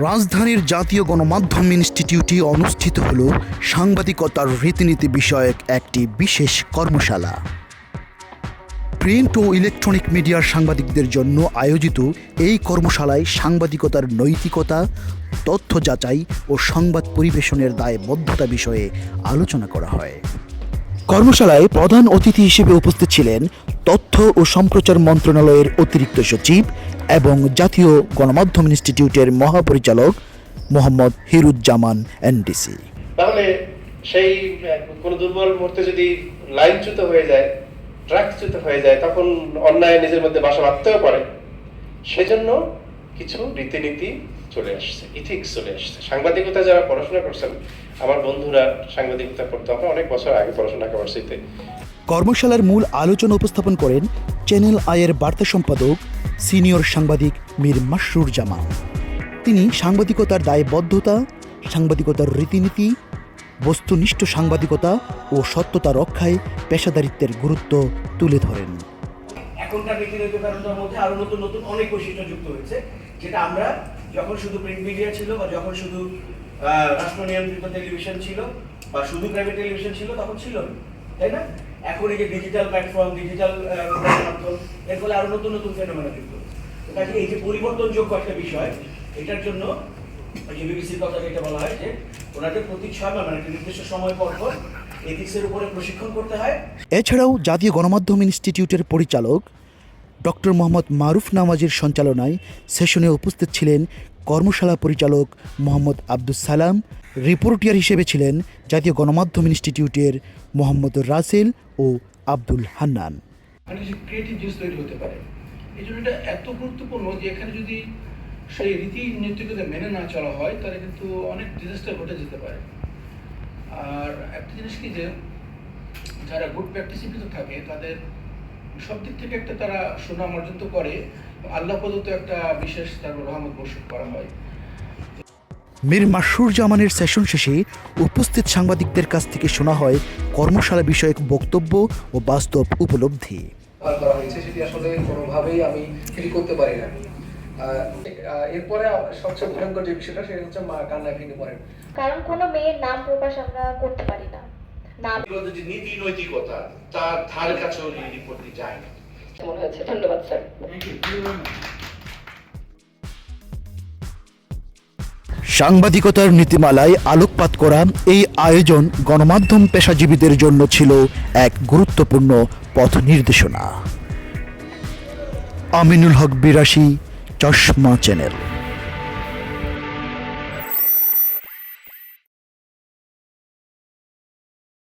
রাজধানীর জাতীয় গণমাধ্যম ইনস্টিটিউটে অনুষ্ঠিত হল সাংবাদিকতার রীতিনীতি বিষয়ক একটি বিশেষ কর্মশালা। প্রিন্ট ও ইলেকট্রনিক মিডিয়ার সাংবাদিকদের জন্য আয়োজিত এই কর্মশালায় সাংবাদিকতার নৈতিকতা, তথ্য যাচাই ও সংবাদ পরিবেশনের দায়বদ্ধতা বিষয়ে আলোচনা করা হয়। কর্মশালায় প্রধান অতিথি হিসেবে উপস্থিত ছিলেন তথ্য ও সম্প্রচার মন্ত্রণালয়ের অতিরিক্ত সচিব এবং জাতীয় গণমাধ্যম ইনস্টিটিউটের মহাপরিচালক মোহাম্মদ হিরুজ্জামান এনডিসি। তাহলে সেই কোনো দুর্বল মুহূর্তে যদি লাইনচ্যুত হয়ে যায় ট্র্যাকচ্যুত হয়ে যায় তখন অন্যায় নিজের মধ্যে বাসা বাঁধতেও পারে। সেজন্য কিছু রীতিনীতি চলে আসছে ইথিক্স চলে আসছে। সাংবাদিকতা যারা পড়াশোনা করছেন আমার বন্ধুরা সাংবাদিকতা করতে। আমরা অনেক বছর আগে পড়াশোনা ইউনিভার্সিটিতে কর্মশালার মূল আলোচনা উপস্থাপন করেন চ্যানেল আয়ের বার্তা সম্পাদক সিনিয়র সাংবাদিক মীর মাসরুর জামান। তিনি সাংবাদিকতার দায়বদ্ধতা, সাংবাদিকতার রীতিনীতি, বস্তুনিষ্ঠ সাংবাদিকতা ও সত্যতা রক্ষায় পেশাদারিত্বের গুরুত্ব তুলে ধরেন। এখনকার মধ্যে আরও নতুন নতুন অনেক বৈশিষ্ট্য যুক্ত হয়েছে, যেটা আমরা যখন শুধু প্রিন্ট মিডিয়া ছিল বা যখন শুধু রাষ্ট্র নিয়ন্ত্রিত টেলিভিশন ছিল বা শুধু প্রাইভেট টেলিভিশন ছিল, তখন ছিল তাই না? এখন এই যে ডিজিটাল প্ল্যাটফর্ম ডিজিটাল মাধ্যম, এর ফলে আরও নতুন নতুন ফেনোমেনা যুক্ত কাজে এই যে পরিবর্তনযোগ্য একটা বিষয়, এটার জন্য ওই কথা যেটা বলা হয় যে ওনাদের প্রতি ছয় মানে একটা নির্দিষ্ট সময় পর পর এথিক্সের উপরে প্রশিক্ষণ করতে হয়। এছাড়াও জাতীয় গণমাধ্যম ইনস্টিটিউটের পরিচালক ডক্টর মোহাম্মদ মারুফ নামাজের সঞ্চালনায় সেশনে উপস্থিত ছিলেন কর্মশালা পরিচালক মোহাম্মদ আব্দুস সালাম, রিপোর্টিয়ার হিসেবে ছিলেন জাতীয় গণমাধ্যম ইনস্টিটিউটের মোহাম্মদ রাসেল ও আব্দুল হান্নান। এত গুরুত্বপূর্ণ যে এখানে যদি সেই রীতি নৈতিকতা মেনে না চলা হয়, তাহলে কিন্তু অনেক ডিজাস্টার ঘটে যেতে পারে। আর একটা জিনিস কি যে, যারা গুড প্র্যাকটিসের থাকে, তাদের সব দিক থেকে একটা তারা সুনাম অর্জন তো করে। আল্লাহ প্রদত্ত একটা বিশেষ তার রহমত বর্ষণ করা হয়। মীর মাসুর জামানের সেশন শেষে উপস্থিত সাংবাদিকদের কাছ থেকে শোনা হয় কর্মশালা বিষয়ক বক্তব্য ও বাস্তব উপলব্ধি। করা হয়েছে সেটি আসলে কোনোভাবেই আমি ফিল করতে পারি না। এরপরে সবচেয়ে ভয়ঙ্কর যে বিষয়টা সেটা হচ্ছে মা কান্নায় ভেঙে পড়েন কারণ কোনো মেয়ের নাম প্রকাশ আমরা করতে পারি না। যে নীতি নৈতিকতা তার ধারে কাছেও এই রিপোর্টটি যায় না মনে হয়েছে ধন্যবাদ স্যার। সাংবাদিকতার নীতিমালায় আলোকপাত করা এই আয়োজন গণমাধ্যম পেশাজীবীদের জন্য ছিল এক গুরুত্বপূর্ণ পথ নির্দেশনা। আমিনুল হক বিরাশি চশমা চ্যানেল।